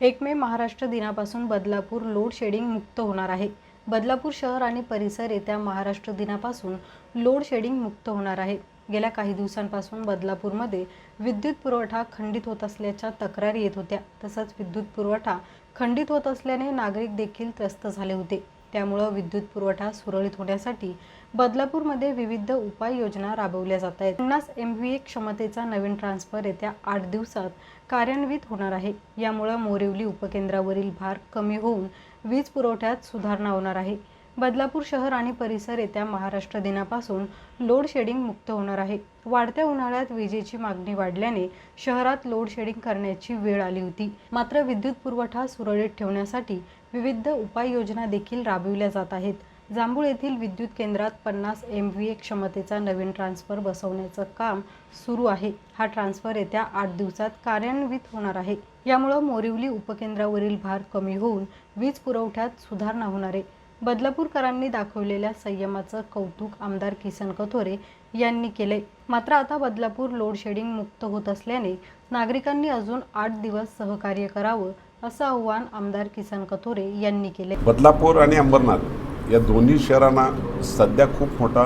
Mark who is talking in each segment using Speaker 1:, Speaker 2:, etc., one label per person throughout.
Speaker 1: एक मे महाराष्ट्र दिनापासून बदलापूर लोड शेडिंग मुक्त होणार आहे. बदलापूर शहर आणि परिसर येत्या महाराष्ट्र दिनापासून लोड शेडिंग मुक्त होणार आहे. गेल्या काही दिवसांपासून बदलापूरमध्ये विद्युत पुरवठा खंडित होत असल्याच्या तक्रारी येत होत्या. तसंच विद्युत पुरवठा खंडित होत असल्याने नागरिक देखील त्रस्त झाले होते. त्यामुळं विद्युत पुरवठा सुरळीत होण्यासाठी बदलापूरमध्ये विविध उपाययोजना राबवल्या जात आहेत. पन्नास एम व्ही ए क्षमतेचा नवीन ट्रान्सफर येत्या आठ दिवसात कार्यान्वित होणार आहे. यामुळं मोरिवली उपकेंद्रावरील भार कमी होऊन वीज पुरवठ्यात सुधारणा होणार आहे. बदलापूर शहर आणि परिसर येत्या महाराष्ट्र दिनापासून लोड शेडिंग मुक्त होणार आहे. वाढत्या उन्हाळ्यात विजेची मागणी वाढल्याने शहरात लोड शेडिंग करण्याची वेळ आली होती. मात्र विद्युत पुरवठा सुरळीत ठेवण्यासाठी विविध उपाययोजना देखील राबविल्या जात आहेत. जांभूळ येथील विद्युत केंद्रात पन्नास एम व्ही ए क्षमतेचा नवीन ट्रान्सफर बसवण्याचं काम सुरू आहे. हा ट्रान्सफर येत्या आठ दिवसात कार्यान्वित होणार आहे. यामुळं मोरिवली उपकेंद्रावरील भार कमी होऊन वीज पुरवठ्यात सुधारणा होणार आहे. बदलापूरकरांनी दाखवलेल्या संयमाचं कौतुक आमदार किसन कथोरे यांनी केले मात्र आता बदलापूर लोडशेडिंग मुक्त होत असल्याने नागरिकांनी अजून आठ दिवस सहकार्य करावं असं आव्हान आमदार किसन कथोरे यांनी केले
Speaker 2: बदलापूर आणि अंबरनाथ या दोन्ही शहरांना सध्या खूप मोठा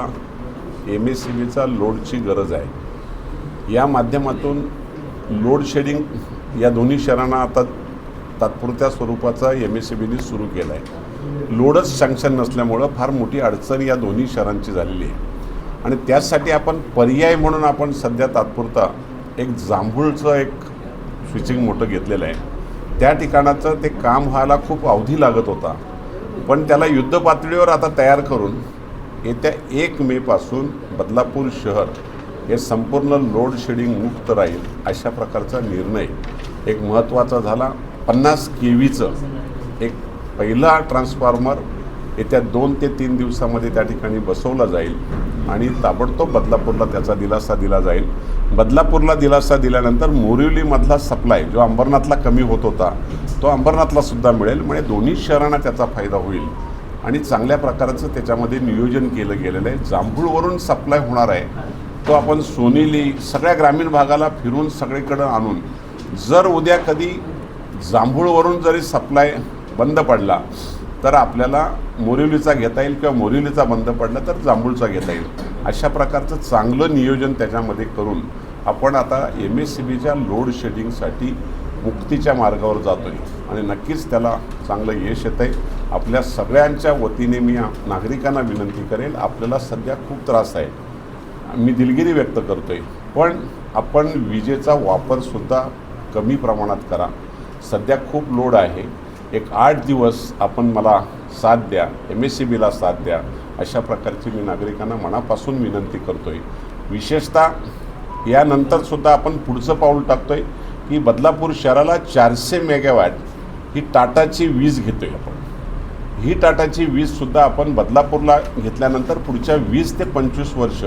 Speaker 2: एम एस सी बीचा लोडची गरज आहे. या माध्यमातून लोड शेडिंग या दोन्ही शहरांना आता तात्पुरत्या स्वरूपाचा एम एस सी बीने सुरू केला आहे लोडच सँक्शन नसल्यामुळं फार मोठी अडचण या दोन्ही शहरांची झालेली आहे. आणि त्याचसाठी आपण पर्याय म्हणून आपण सध्या तात्पुरता एक जांभूळचं एक स्विचिंग मोठं घेतलेलं आहे. त्या ठिकाणाचं ते काम व्हायला खूप अवधी लागत होता. पण त्याला युद्ध पातळीवर आता तयार करून येत्या एक मेपासून बदलापूर शहर हे संपूर्ण लोड शेडिंग मुक्त राहील अशा प्रकारचा निर्णय एक महत्त्वाचा झाला. पन्नास के व्हीचं एक पहिला ट्रान्सफॉर्मर येत्या दोन ते तीन दिवसामध्ये त्या ठिकाणी बसवला जाईल आणि ताबडतोब बदलापूरला त्याचा दिलासा दिला जाईल. बदलापूरला दिलासा दिल्यानंतर मोरिवलीमधला सप्लाय जो अंबरनाथला कमी होत होता तो अंबरनाथला सुद्धा मिळेल. म्हणजे दोन्ही शहरांना त्याचा फायदा होईल. आणि चांगल्या प्रकारचं त्याच्यामध्ये नियोजन केलं गेलेलं आहे. जांभूळवरून सप्लाय होणार आहे. तो आपण सोनेली सगळ्या ग्रामीण भागाला फिरून सगळीकडं आणून जर उद्या कधी जांभूळवरून जरी सप्लाय बंद पडला तर आपल्याला मोरिवलीचा घेता येईल किंवा मोरिवलीचा बंद पडला तर जांभूळचा घेता येईल. अशा प्रकारचं चांगलं नियोजन त्याच्यामध्ये करून आपण आता एम एस सी बीच्या लोड शेडिंगसाठी मुक्तीच्या मार्गावर जातो आहे आणि नक्कीच त्याला चांगलं यश येतं आहे आपल्या सगळ्यांच्या वतीने मी नागरिकांना विनंती करेल आपल्याला सध्या खूप त्रास आहे. मी दिलगिरी व्यक्त करतो आहे पण आपण विजेचा वापरसुद्धा कमी प्रमाणात करा. सध्या खूप लोड आहे. एक आठ दिवस आपण मला साथ द्या एम एस सी बीला साथ द्या अशा प्रकारची मी नागरिकांना मनापासून विनंती करतो आहे विशेषतः यानंतरसुद्धा आपण पुढचं पाऊल टाकतो आहे की बदलापूर शहराला चारशे मेगावॅट ही टाटाची वीज घेतो आहे आपण. ही टाटाची वीजसुद्धा आपण बदलापूरला घेतल्यानंतर पुढच्या वीस ते पंचवीस वर्ष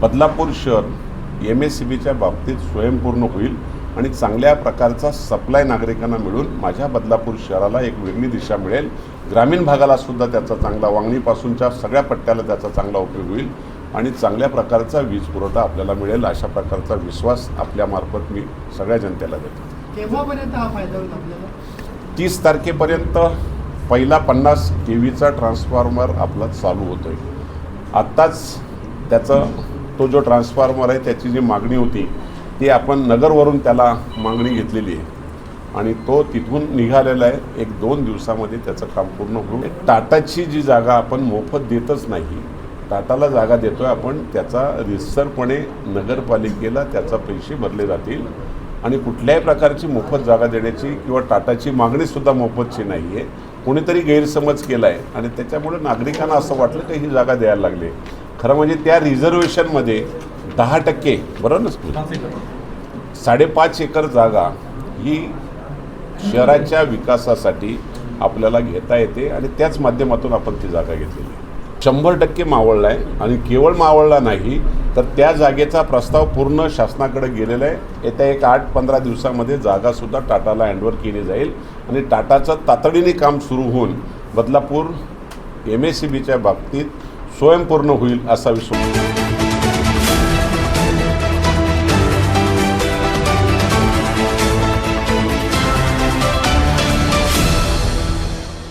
Speaker 2: बदलापूर शहर एम एस सी बीच्या बाबतीत स्वयंपूर्ण होईल. आणि चांगल्या प्रकारचा सप्लाय नागरिकांना मिळून माझ्या बदलापूर शहराला एक वेगळी दिशा मिळेल. ग्रामीण भागाला सुद्धा त्याचा चांगला वांगणीपासूनच्या सगळ्या पट्ट्याला त्याचा चांगला उपयोग होईल आणि चांगल्या प्रकारचा वीज पुरवठा आपल्याला मिळेल अशा प्रकारचा विश्वास आपल्यामार्फत मी सगळ्या जनतेला देतो.
Speaker 3: केव्हापर्यंत हा फायदा होईल आपल्याला?
Speaker 2: तीस तारखेपर्यंत पहिला पन्नास के व्हीचा ट्रान्सफॉर्मर आपला चालू होतो आहे आत्ताच त्याचं तो जो ट्रान्सफॉर्मर आहे त्याची जी मागणी होती ती आपण नगरवरून त्याला मागणी घेतलेली आहे. आणि तो तिथून निघालेला आहे. एक दोन दिवसामध्ये त्याचं काम पूर्ण होईल टाटाची जी जागा आपण मोफत देतच नाही टाटाला जागा देतोय आपण त्याचा रिसरपणे नगरपालिकेला त्याचा पैसे भरले जातील. आणि कुठल्याही प्रकारची मोफत जागा देण्याची किंवा टाटाची मागणीसुद्धा मोफतची नाही आहे कोणीतरी गैरसमज केला आहे आणि त्याच्यामुळे नागरिकांना असं वाटलं की ही जागा द्यायला लागली. खरं म्हणजे त्या रिझर्वेशनमध्ये दहा टक्के बरोबर ना? साडेपाच एकर जागा ही शहराच्या विकासासाठी आपल्याला घेता येते आणि त्याच माध्यमातून आपण ती जागा घेतलेली शंभर टक्के मावळला आहे आणि केवळ मावळला नाही तर त्या जागेचा प्रस्ताव पूर्ण शासनाकडे गेलेला आहे. येत्या एक आठ पंधरा दिवसामध्ये जागासुद्धा टाटाला हँडओव्हर केली जाईल आणि टाटाचं तातडीने काम सुरू होऊन बदलापूर एम एस सी बीच्या बाबतीत स्वयंपूर्ण होईल असा विश्वास.